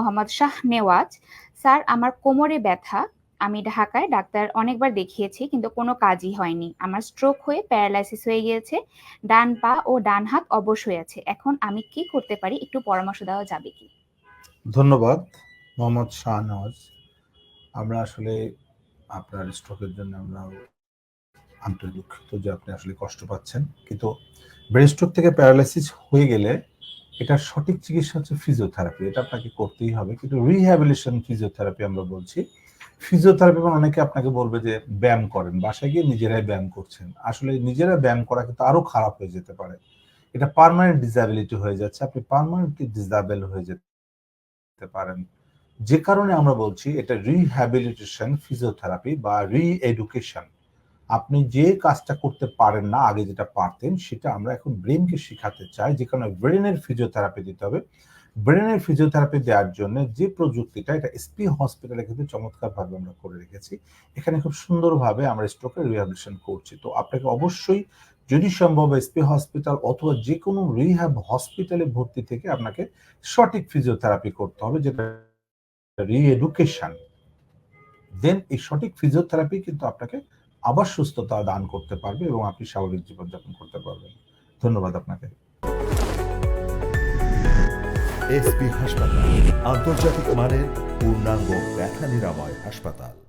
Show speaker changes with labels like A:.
A: Mohammad Shah Newaz. Sir, আমার কোমরে ব্যথা। আমি ঢাকায় ডাক্তার অনেকবার দেখিয়েছি, কিন্তু কোনো কাজই হয়নি। আমার স্ট্রোক হয়ে প্যারালাইসিস হয়ে গিয়েছে। ডান পা ও ডান হাত অবশ হয়ে আছে। এখন আমি কি করতে পারি? একটু পরামর্শ দেওয়া যাবে কি?
B: ধন্যবাদ, মোহাম্মদ শাহ শাহনওয়াজ আমরা আসলে আপনার স্ট্রোকের জন্য আমরা আন্তরিক দুঃখিত যে আপনি আসলে কষ্ট পাচ্ছেন। কিন্তু ব্রেন স্ট্রোক থেকে প্যারালাইসিস হয়ে গেলে এটার সঠিক চিকিৎসা হচ্ছে ফিজিওথেরাপি এটা আপনাকে করতেই হবে। কিন্তু রিহ্যাবিলিটেশন ফিজিওথেরাপি আমরা বলছি। ফিজিওথেরাপি মানে অনেকে আপনাকে বলবে যে ব্যায়াম করেন, বাসায় গিয়ে নিজেরাই ব্যায়াম করছেন। আসলে নিজেরা ব্যায়াম করা কিন্তু আরও খারাপ হয়ে যেতে পারে। এটা পার্মানেন্ট ডিসএবিলিটি হয়ে যাচ্ছে, আপনি পার্মানেন্টলি ডিসএবল হয়ে যেতে পারেন। যে কারণে আমরা বলছি এটা রিহ্যাবিলিটেশন ফিজিওথেরাপি বা রি এডুকেশন আপনি যে কাজটা করতে পারেন না, আগে যেটা পারতেন, সেটা আমরা এখন ব্রেনকে শেখাতে চাই। যে কারণে ব্রেনের ফিজিওথেরাপি দিতে হবে। ব্রেনের ফিজিওথেরাপি দেওয়ার জন্য যে প্রযুক্তিটা, এটা এসপি হসপিটালে কিন্তু চমৎকারভাবে আমরা করে রেখেছি। এখানে খুব সুন্দরভাবে আমরা স্ট্রোকের রিহ্যাবিলিটেশন করছি। তো আপনাকে অবশ্যই যদি সম্ভব এসপি হসপিটাল অথবা যে কোনো রিহ্যাব হসপিটালে ভর্তি থেকে আপনাকে সঠিক ফিজিওথেরাপি করতে হবে, যেটা রিএডুকেশন দেন এই সঠিক ফিজিওথেরাপি কিন্তু আপনাকে আবার সুস্থতা দান করতে পারবে এবং আপনি স্বাভাবিক জীবনযাপন করতে পারবেন। ধন্যবাদ আপনাকে।
C: এসপি হাসপাতাল, আন্তর্জাতিক মানের পূর্ণাঙ্গ ব্যথা নিরাময় হাসপাতাল।